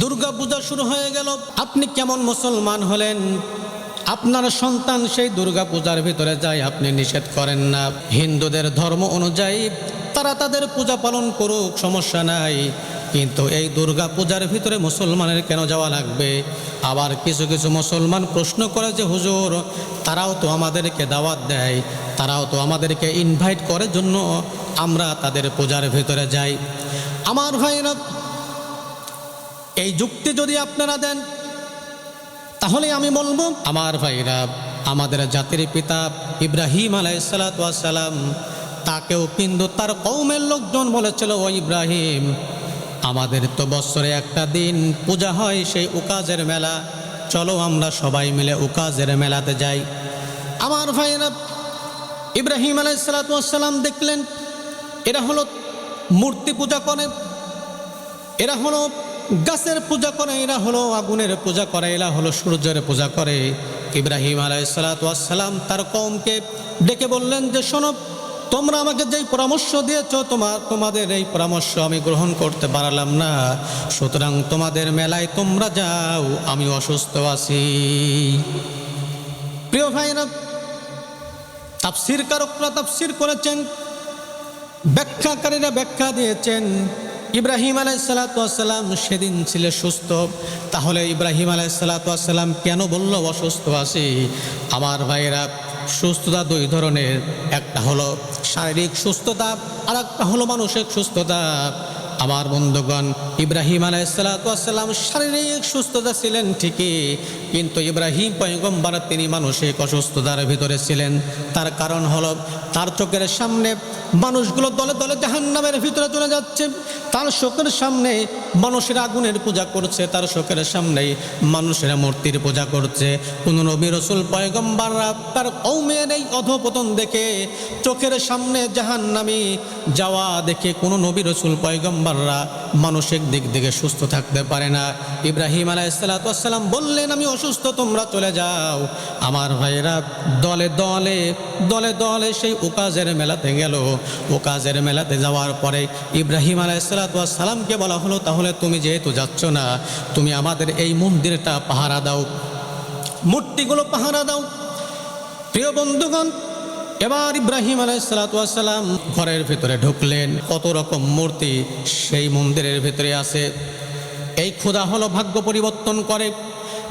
দুর্গা পূজা শুরু হয়ে গেল। আপনি কেমন মুসলমান হলেন? আপনার সন্তান সেই দুর্গা পূজার ভিতরে যায়, আপনি নিষেধ করেন না। হিন্দুদের ধর্ম অনুযায়ী তারা তাদের পূজা পালন করুক, সমস্যা নাই। কিন্তু এই দুর্গা পূজার ভিতরে মুসলমানের কেন যাওয়া লাগবে? আবার কিছু কিছু মুসলমান প্রশ্ন করে যে, হুজুর, তারাও তো আমাদেরকে দাওয়াত দেয়, তারাও তো আমাদেরকে ইনভাইট করার জন্য আমরা তাদের পূজার ভিতরে যাই। আমার ভাইরা এই যুক্তি যদি আপনারা দেন, তাহলে আমি বলব, আমার ভাইরা, আমাদের জাতির পিতা ইব্রাহিম আলাইসালাম তাকেও কিন্তু তার কৌমের লোকজন বলেছিল, ও ইব্রাহিম, আমাদের তো বছরে একটা দিন পূজা হয় সেই উকাজের মেলা। চলো আমরা সবাই মিলে উকাজের মেলাতে যাই। আমার ভাইরা, ইব্রাহিম আলাইসালাম দেখলেন, এরা হলো মূর্তি পূজা করে, এরা হলো গাছের পূজা করে, এরা হলো আগুনের পূজা করে, এরা হলো সূর্যের পূজা করে। ইব্রাহিম আলাইসালাম তার কমকে ডেকে বললেন যে, শোনো, তোমরা আমাকে যেই পরামর্শ দিয়েছ তোমার তোমাদের এই পরামর্শ আমি গ্রহণ করতে পারলাম না। সুতরাং তোমাদের মেলায় তোমরা যাও, আমি অসুস্থ আছি। প্রিয় ভাইরা তাফসির কারকরা তাফসির করেছেন, ব্যাখ্যাকারীরা ব্যাখ্যা দিয়েছেন ইব্রাহিম আলাইসালাতাম সেদিন ছিল সুস্থ। তাহলে ইব্রাহিম আলাইসালাতাম কেন বলল, অসুস্থ আছি? আমার ভাইয়েরা, সুস্থতা দুই ধরনের। একটা হলো শারীরিক সুস্থতা আর একটা হলো মানসিক সুস্থতা। আমার বন্ধুগণ ইব্রাহিম আলাইসালাতাম শারীরিক সুস্থতা ছিলেন ঠিকই, কিন্তু ইব্রাহিম পয়গম্বর তিনি মানসিক অসুস্থতার ভিতরে ছিলেন। তার কারণ হলো তার চোখের সামনে মানুষগুলো দলে দলে জাহান্নামের ভিতরে চলে যাচ্ছে। তার শোকের সামনে মানুষের আগুনের পূজা করছে, তার শোকের সামনেই মানুষের মূর্তির পূজা করছে। কোন নবী রসুল পয়গম্বাররা তার কৌমের এই অধপতন দেখে চোখের সামনে জাহান্নামি যাওয়া দেখে কোনো নবী রসুল পয়গম্বাররা মানসিক দিক থেকে সুস্থ থাকতে পারে না। ইব্রাহিম আলাইসালাম বললেন, আমি অসুস্থ, তোমরা চলে যাও। আমার ভাইয়েরা দলে দলে দলে দলে সেই উকাজের মেলাতে গেল। উকাজের মেলাতে যাওয়ার পরে ইব্রাহিম আলাইসালামকে বলা হলো, তাহলে তুমি যেহেতু যাচ্ছ না, তুমি আমাদের এই মন্দিরটা পাহারা দাও। মূর্তিগুলো পাহারা দাও। প্রিয় বন্ধুগণ এবার ইব্রাহিম আলাইসালাম ঘরের ভেতরে ঢুকলেন। কত রকম মূর্তি সেই মন্দিরের ভেতরে আছে। এই ক্ষুদা হলো ভাগ্য পরিবর্তন করে।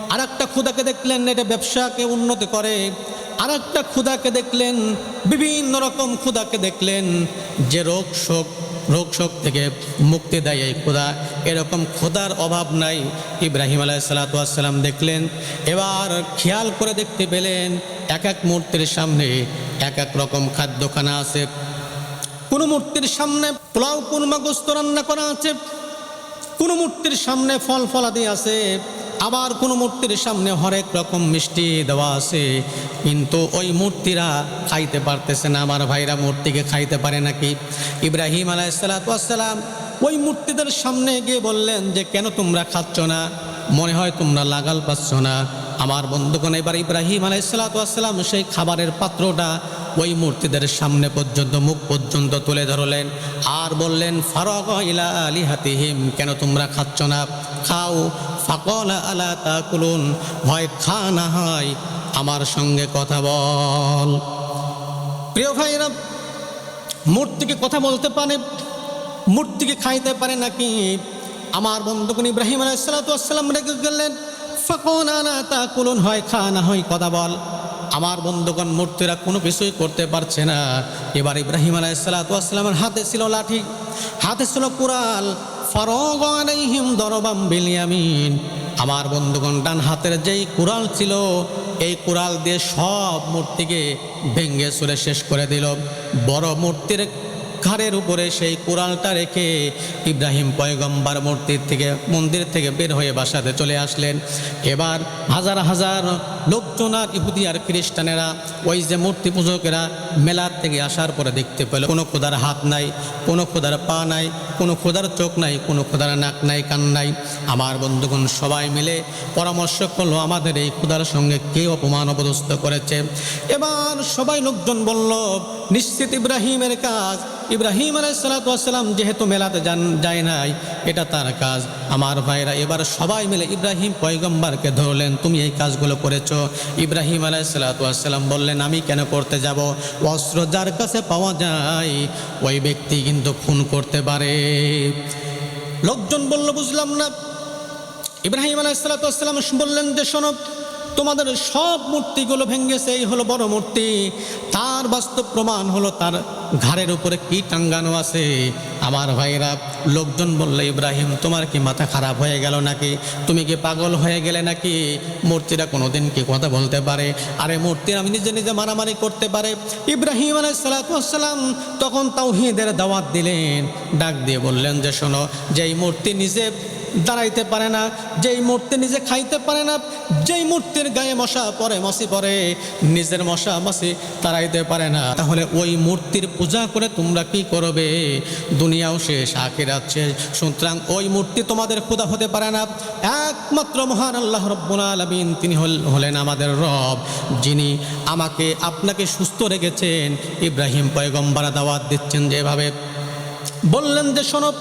আর একটা ক্ষুদাকে দেখলেন, এটা ব্যবসাকে উন্নতি করে। আর একটা ক্ষুদাকে দেখলেন, বিভিন্ন রকম ক্ষুদাকে দেখলেন। যে রোগ শোক রোগ শোক থেকে মুক্তি দেয় এই ক্ষুদা এরকম ক্ষুদার অভাব নাই। ইব্রাহিম আলাইসালাতাম দেখলেন। এবার খেয়াল করে দেখতে পেলেন, এক এক মূর্তির সামনে এক এক রকম খাদ্যখানা আছে। কোনো মূর্তির সামনে পোলাও কুরমা গোস্ত রান্না করা আছে। কোনো মূর্তির সামনে ফল ফলাদি আছে। আবার কোনো মূর্তির সামনে হরেক রকম মিষ্টি দেওয়া আছে। কিন্তু ওই মূর্তিরা খাইতে পারতেছে না। আমার ভাইরা মূর্তিকে খাইতে পারে নাকি? ইব্রাহিম আলাইসালাম ওই মূর্তিদের সামনে গিয়ে বললেন যে, কেন তোমরা খাচ্ছ না? মনে হয় তোমরা লাগাল পাচ্ছ না। আমার বন্ধুগণ, এবার ইব্রাহিম আলাইসালাম সেই খাবারের পাত্রটা ওই মূর্তিদের সামনে পর্যন্ত, মুখ পর্যন্ত তুলে ধরলেন। আর বললেন ফারক ইলা আলী হাতিহিম কেন তোমরা খাচ্ছ না? খাও। ফাকল আলা তা কুলুন ভয় খা না হয়, আমার সঙ্গে কথা বল। প্রিয় ভাইরা মূর্তিকে কথা বলতে পারে, মূর্তিকে খাইতে পারে নাকি? আমার বন্ধুকুন ইব্রাহিম আলাইসালাম রেখে গেলেন ফাকন আলা তা কুলুন হয় খা না হয়, কথা বল। আমার বন্ধুগণ মূর্তিরা কোনো কিছুই করতে পারছে না। এবার ইব্রাহিম আলাইসালামের হাতে ছিল লাঠি, হাতে ছিল কুরাল ফারগ দরবাম বিলিয়ামিন আমার বন্ধুগণ ডান হাতের যেই কুড়াল ছিল, এই কুড়াল দিয়ে সব মূর্তিকে ভেঙ্গে চুরে শেষ করে দিল। বড় মূর্তির ঘাড়ের উপরে সেই কোরআনটা রেখে ইব্রাহিম পয়গম্বার মূর্তির থেকে, মন্দির থেকে বের হয়ে বাসাতে চলে আসলেন। এবার হাজার হাজার লোকজন আর ইহুদি আর খ্রিস্টানেরা ওই যে মূর্তি পূজকেরা মেলার থেকে আসার পরে দেখতে পেল, কোনো খোদার হাত নাই, কোনো খোদার পা নাই, কোনো খোদার চোখ নাই, কোনো খোদার নাক নাই, কান নাই। আমার বন্ধুগণ, সবাই মিলে পরামর্শ করল, আমাদের এই খোদার সঙ্গে কে অপমান অপদস্থ করেছে? এবার সবাই লোকজন বলল, নিশ্চিত ইব্রাহিমের কাজ ইব্রাহিম আলাইসালাতাম যেহেতু মেলাতে যান, যায় নাই, এটা তার কাজ। আমার ভাইরা এবার সবাই মিলে ইব্রাহিম পয়গম্বরকে ধরলেন, তুমি এই কাজগুলো করেছ? ইব্রাহিম আলাই আলাইসালাতাম বললেন, আমি কেন করতে যাব? অস্ত্র যার কাছে পাওয়া যায়, ওই ব্যক্তি কিন্তু খুন করতে পারে। লোকজন বলল, বুঝলাম না। ইব্রাহিম আলাইসালাতাম বললেন, যে শোনো তোমাদের সব মূর্তিগুলো ভেঙ্গেছে এই হলো বড় মূর্তি। তার বাস্তব প্রমাণ হলো তার ঘাড়ের উপরে কি টাঙ্গানো আছে। আমার ভাইরা, লোকজন বললে, ইব্রাহিম, তোমার কি মাথা খারাপ হয়ে গেল নাকি? তুমি কি পাগল হয়ে গেলে নাকি? মূর্তিটা কোনোদিন কি কথা বলতে পারে? আরে মূর্তির আমি নিজে নিজে মারামারি করতে পারে। ইব্রাহিম আলাইসালাম তখন তাও তাওহিদের দাওয়াত দিলেন। ডাক দিয়ে বললেন যে, শোনো যে এই মূর্তি নিজে দাঁড়াইতে পারে না, যেই মূর্তি নিজে খাইতে পারে না, যেই মূর্তির গায়ে মশা পরে মশি পরে নিজের মশা মাসি তাড়াইতে পারে না। তাহলে ওই মূর্তির পূজা করে তোমরা কি করবে? দুনিয়াও শেষ, আখিরাত শেষ। সুতরাং ওই মূর্তি তোমাদের খোদা হতে পারে না। একমাত্র মহান আল্লাহ রব্বুল আলমিন, তিনি হল- হলেন আমাদের রব, যিনি আমাকে আপনাকে সুস্থ রেখেছেন। ইব্রাহিম পয়গম্বরা দাওয়াত দিচ্ছেন যেভাবে। বললেন যে, শোনো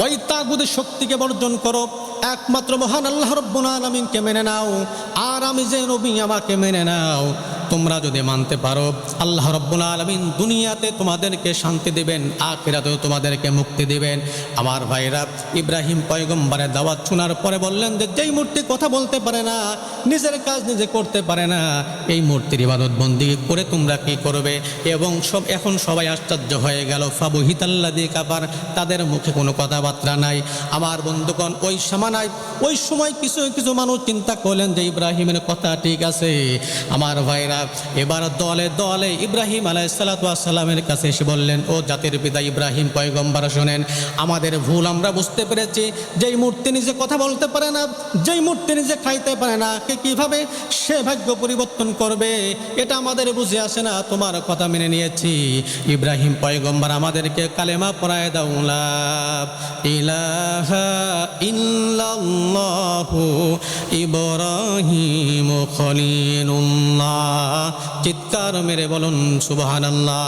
ওই তাগুদের শক্তিকে বর্জন করো। একমাত্র মহান আল্লাহ রব্বুল আলমিনকে মেনে নাও। আর আমি যে নবী, আমাকে মেনে নাও। তোমরা যদি মানতে পারো, আল্লাহ রব্বুল আলমিন দুনিয়াতে তোমাদেরকে শান্তি দেবেন, আখিরাতেও তোমাদেরকে মুক্তি দেবেন। আমার ভাইরা, ইব্রাহিম পয়গম্বরের দাওয়াত শোনার পরে বললেন যে, যেই মূর্তি কথা বলতে পারে না, নিজের কাজ নিজে করতে পারে না, এই মূর্তির ইবাদত বন্দি করে তোমরা কি করবে? এবং সব, এখন সবাই আশ্চর্য হয়ে গেল। ফাবু হিতাল্লাদি কাবার তাদের মুখে কোনো কথাবার্তা নাই। আমার বন্ধুগণ, ওই সমানায়, ওই সময় কিছু কিছু মানুষ চিন্তা করলেন যে, ইব্রাহিমের কথা ঠিক আছে। আমার ভাইরা এবার দলে দলে ইব্রাহিম আলাইসালামের কাছে এসে বললেন, ও জাতির পিতা ইব্রাহিম, পয়গম্বর, শোনেন, আমাদের ভুল আমরা বুঝতে পেরেছি। যেই মূর্তি নিজে কথা বলতে পারে না, যেই মূর্তি নিজে খাইতে পারে না, কে কীভাবে সে ভাগ্য পরিবর্তন করবে? এটা আমাদের বুঝে আসে না, তোমার কথা মেনে নিয়েছি। ইব্রাহিম, পয়গম্বর, আমাদেরকে কালেমা পড়ায় দাউলা ইলাহা ইল্লাল্লাহু ইব্রাহিম খলিলুল্লাহ। চিৎকার মেরে বলুন সুবহানাল্লাহ।